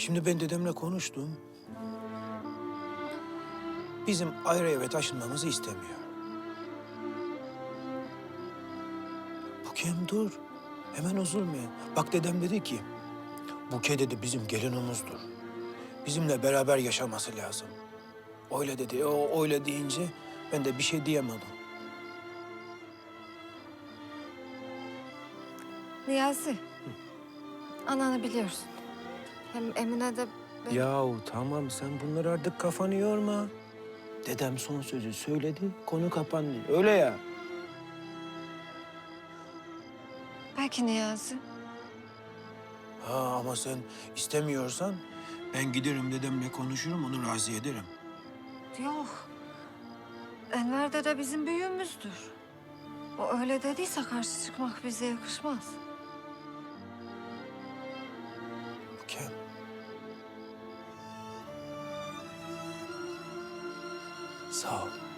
Şimdi ben dedemle konuştum. Bizim ayrı eve taşınmamızı istemiyor. Bukem dur. Hemen üzülme. Bak dedem dedi ki, Buke dedi bizim gelinimizdir. Bizimle beraber yaşaması lazım. Öyle dedi. O öyle deyince ben de bir şey diyemedim. Niyazi. Ananı biliyorsun. Hem Emine de ben... Yahu tamam sen bunları artık kafanı yorma. Dedem son sözü söyledi, konu kapandı. Öyle ya. Belki Niyazi. Ha ama sen istemiyorsan ben giderim dedemle konuşurum, onu razı ederim. Yok. Enver de bizim büyüğümüzdür. O öyle dediyse karşı çıkmak bize yakışmaz. So.